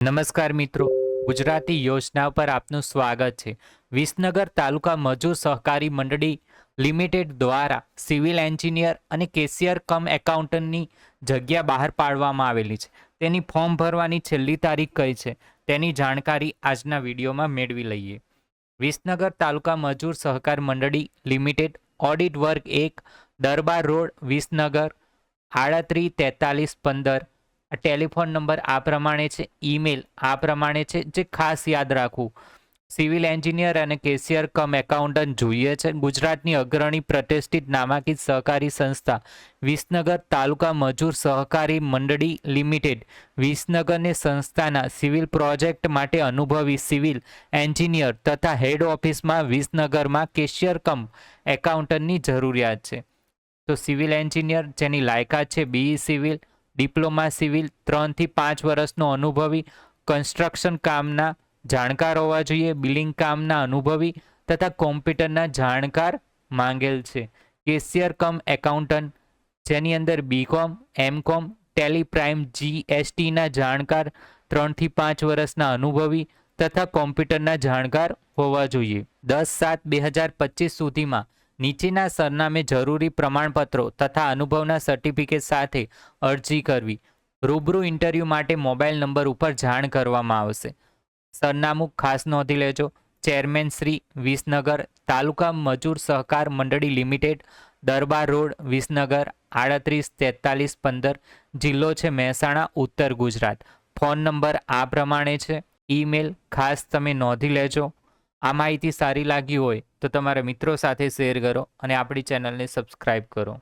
નમસ્કાર મિત્રો. ગુજરાતી યોજના પર આપનું સ્વાગત છે. વિસનગર તાલુકા મજૂર સહકારી મંડળી લિમિટેડ દ્વારા સિવિલ એન્જિનિયર અને કેશિયર કમ એકાઉન્ટન્ટની જગ્યા બહાર પાડવામાં આવેલી છે. તેની ફોર્મ ભરવાની છેલ્લી તારીખ કઈ છે, તેની જાણકારી આજના વિડીયોમાં મેળવી લઈએ. વિસનગર તાલુકા મજૂર સહકાર મંડળી લિમિટેડ ઓડિટ વર્ગ એક, દરબાર રોડ, વિસનગર આડત્રીસ તેતાલીસ પંદર ટેલિફોન નંબર આ પ્રમાણે છે, ઈમેલ આ પ્રમાણે છે, જે ખાસ યાદ રાખવું. સિવિલ એન્જિનિયર અને કેશિયર કમ એકાઉન્ટન્ટ જોઈએ છે. ગુજરાતની અગ્રણી પ્રતિષ્ઠિત નામાંકિત સહકારી સંસ્થા વિસનગર તાલુકા મજૂર સહકારી મંડળી લિમિટેડ. વિસનગરની સંસ્થાના સિવિલ પ્રોજેક્ટ માટે અનુભવી સિવિલ એન્જિનિયર તથા હેડ ઓફિસમાં વિસનગરમાં કેશિયર કમ એકાઉન્ટન્ટની જરૂરિયાત છે. તો સિવિલ એન્જિનિયર જેની લાયકાત છે, બીઈ સિવિલ ડિપ્લોમા સિવિલ ત્રણથી પાંચ વર્ષનો અનુભવી કન્સ્ટ્રક્શન કામના જાણકાર હોવા જોઈએ, બિલિંગ કામના અનુભવી તથા કોમ્પ્યુટરના જાણકાર માંગેલ છે. કેશિયર કમ એકાઉન્ટન્ટ, જેની અંદર બીકોમ, એમકોમ ટેલી પ્રાઇમ જીએસટીના જાણકાર ત્રણથી પાંચ વર્ષના અનુભવી તથા કોમ્પ્યુટરના જાણકાર હોવા જોઈએ. દસ સાત બે હજાર પચીસ સુધીમાં નીચેના સરનામે જરૂરી પ્રમાણપત્રો તથા અનુભવના સર્ટિફિકેટ સાથે અરજી કરવી. રૂબરૂ ઇન્ટરવ્યૂ માટે મોબાઈલ નંબર ઉપર જાણ કરવામાં આવશે. સરનામું ખાસ નોંધી લેજો. ચેરમેન શ્રી વિસનગર તાલુકા મજૂર સહકાર મંડળી લિમિટેડ, દરબાર રોડ, વિસનગર, આડત્રીસ, તેતાલીસ, પંદર, જિલ્લો છે મહેસાણા, ઉત્તર ગુજરાત. ફોન નંબર આ પ્રમાણે છે. ઈમેલ ખાસ તમે નોંધી લેજો. આ માહિતી સારી લાગી હોય તો તમારા મિત્રો સાથે શેર કરો અને આપણી ચેનલને સબસ્ક્રાઈબ કરો.